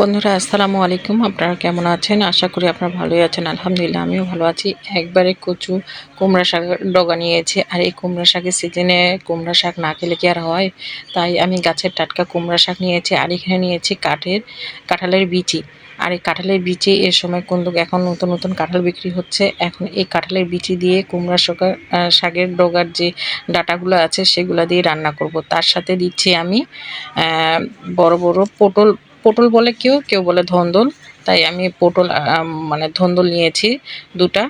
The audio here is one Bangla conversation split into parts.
বন্ধুরা, আসসালামু আলাইকুম। আপনারা কেমন আছেন? আশা করি আপনারা ভালোই আছেন। আলহামদুলিল্লাহ, আমিও ভালো আছি। একবারে কচু কুমড়া শাক ডগা নিয়েছি। আর এই কুমড়া শাকের সিজনে কুমড়া শাক না খেলে কি আর হয়? তাই আমি গাছের টাটকা কুমড়া শাক নিয়েছি আর এখানে নিয়েছি কাঠের, কাঁঠালের বিচি। আর এই কাঁঠালের বিচি এর সময় কিন্তু এখন নতুন নতুন কাঁঠাল বিক্রি হচ্ছে, এখন এই কাঁঠালের বিচি দিয়ে কুমড়া শাকের শাকের ডগার যে ডাটাগুলো আছে, সেগুলো দিয়ে রান্না করব। তার সাথে দিচ্ছি আমি বড় বড় পটল পটল বলে কেউ কেউ বলে ধন্দল। তাই আমি পটল মানে ধন্দল নিয়েছি দুটা।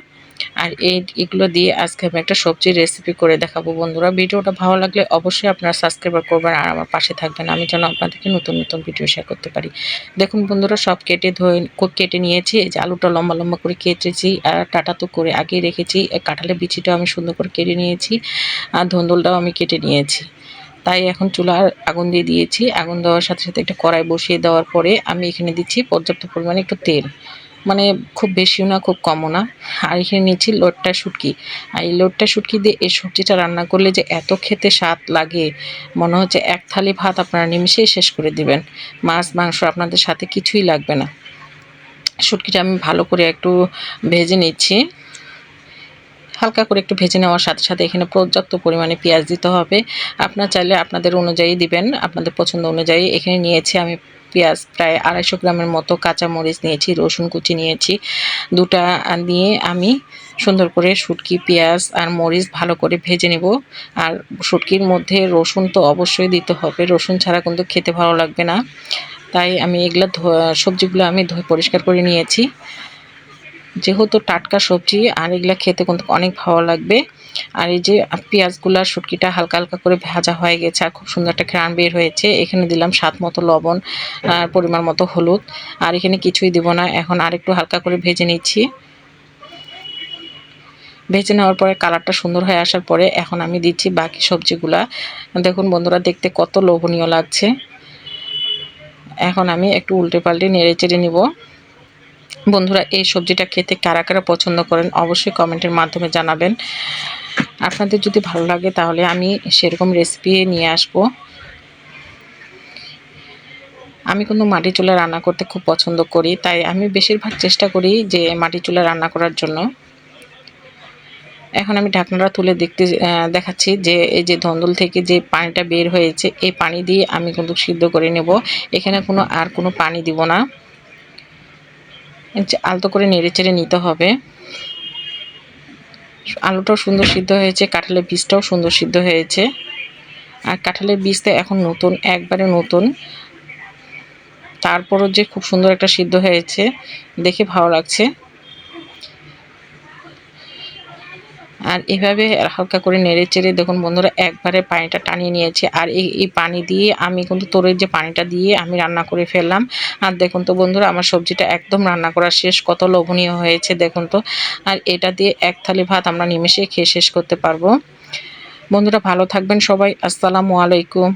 আর এই, এগুলো দিয়ে আজকে আমি একটা সবজির রেসিপি করে দেখাবো বন্ধুরা। ভিডিওটা ভালো লাগলে অবশ্যই আপনারা সাবস্ক্রাইব করবেন আর আমার পাশে থাকবেন। আমি যেন আপনাদেরকে নতুন নতুন ভিডিও শেয়ার করতে পারি। দেখুন বন্ধুরা, সব কেটে ধুয়ে, কেটে নিয়েছি। এই যে আলুটা লম্বা লম্বা করে কেটেছি আর টাটা তো করে আগে রেখেছি। কাঁঠালের বিচিটাও আমি সুন্দর করে কেটে নিয়েছি আর ধন্দলটাও আমি কেটে নিয়েছি। তাই এখন চুলার আগুন দিয়ে দিয়েছি। আগুন দেওয়ার সাথে সাথে একটা কড়াই বসিয়ে দেওয়ার পরে আমি এখানে দিচ্ছি পর্যাপ্ত পরিমাণে একটু তেল। মানে খুব বেশিও না, খুব কমও না। আর এখানে নিচ্ছি লোটটা শুটকি। আর এই লোটটা শুটকি দিয়ে এই সবজিটা রান্না করলে যে এত খেতে স্বাদ লাগে, মনে হচ্ছে এক থালি ভাত আপনারা নিমিশেই শেষ করে দিবেন। মাছ, মাংস আপনাদের সাথে কিছুই লাগবে না। শুটকিটা আমি ভালো করে একটু ভেজে নিচ্ছি। হালকা করে একটু ভেজে নেওয়ার সাথে সাথে এখানে পর্যাপ্ত পরিমাণে পেঁয়াজ দিতে হবে। আপনার চাইলে আপনাদের অনুযায়ী দিবেন, আপনাদের পছন্দ অনুযায়ী। এখানে নিয়েছি আমি পেঁয়াজ, প্রায় আড়াইশো গ্রামের মতো কাঁচা মরিচ নিয়েছি, রসুন কুচি নিয়েছি। দুটা দিয়ে আমি সুন্দর করে শুটকি, পেঁয়াজ আর মরিচ ভালো করে ভেজে নেব। আর শুটকির মধ্যে রসুন তো অবশ্যই দিতে হবে, রসুন ছাড়া কিন্তু খেতে ভালো লাগবে না। তাই আমি এগুলো সবজিগুলো আমি ধুয়ে পরিষ্কার করে নিয়েছি। যেহেতু টাটকা সবজি আর এগুলা খেতে কিন্তু অনেক ভালো লাগবে। আর এই যে পেঁয়াজগুলো, শুটকিটা হালকা হালকা করে ভাজা হয়ে গেছে আর খুব সুন্দর একটা ঘ্রাণ বের হয়েছে। এখানে দিলাম স্বাদ মতো লবণ আর পরিমাণ মতো হলুদ। আর এখানে কিছুই দিব না, এখন আরেকটু হালকা করে ভেজে নিচ্ছি। ভেজে নেওয়ার পরে কালারটা সুন্দর হয়ে আসার পরে এখন আমি দিচ্ছি বাকি সবজিগুলা। দেখুন বন্ধুরা, দেখতে কত লোভনীয় লাগছে। এখন আমি একটু উল্টে পাল্টে নেড়ে চেড়ে নিব। বন্ধুরা, এই সবজিটা খেতে কারা কারা পছন্দ করেন অবশ্যই কমেন্টের মাধ্যমে জানাবেন। আপনাদের যদি ভালো লাগে তাহলে আমি সেরকম রেসিপি নিয়ে আসব। আমি কিন্তু মাটি চুলা রান্না করতে খুব পছন্দ করি, তাই আমি বেশিরভাগ চেষ্টা করি যে মাটি চুলা রান্না করার জন্য। এখন আমি ঢাকনাটা তুলে দেখতে দেখাচ্ছি যে এই যে ধন্দল থেকে যে পানিটা বের হয়েছে, এই পানি দিয়ে আমি কিন্তু সিদ্ধ করে নেব। এখানে কোনো আর কোনো পানি দিব না। আলতো করে নেড়ে চেড়ে নিতে হবে। আলুটাও সুন্দর সিদ্ধ হয়েছে, কাঁঠালের বীজটাও সুন্দর সিদ্ধ হয়েছে। আর কাঁঠালের বীজটা এখন নতুন, একবারে নতুন। তারপরও যে খুব সুন্দর একটা সিদ্ধ হয়েছে, দেখে ভালো লাগছে। আর এভাবে হালকা করে নেড়ে চেড়ে দেখুন বন্ধুরা, একবারে পানিটা টানিয়ে নিয়েছে। আর এই পানি দিয়ে আমি কিন্তু তোরের যে পানিটা দিয়ে আমি রান্না করে ফেললাম। আর দেখুন তো বন্ধুরা, আমার সবজিটা একদম রান্না করা শেষ, কত লোভনীয় হয়েছে দেখুন তো। আর এটা দিয়ে এক থালি ভাত আমরা নিমেষে খেয়ে শেষ করতে পারব। বন্ধুরা ভালো থাকবেন সবাই, আসসালামু আলাইকুম।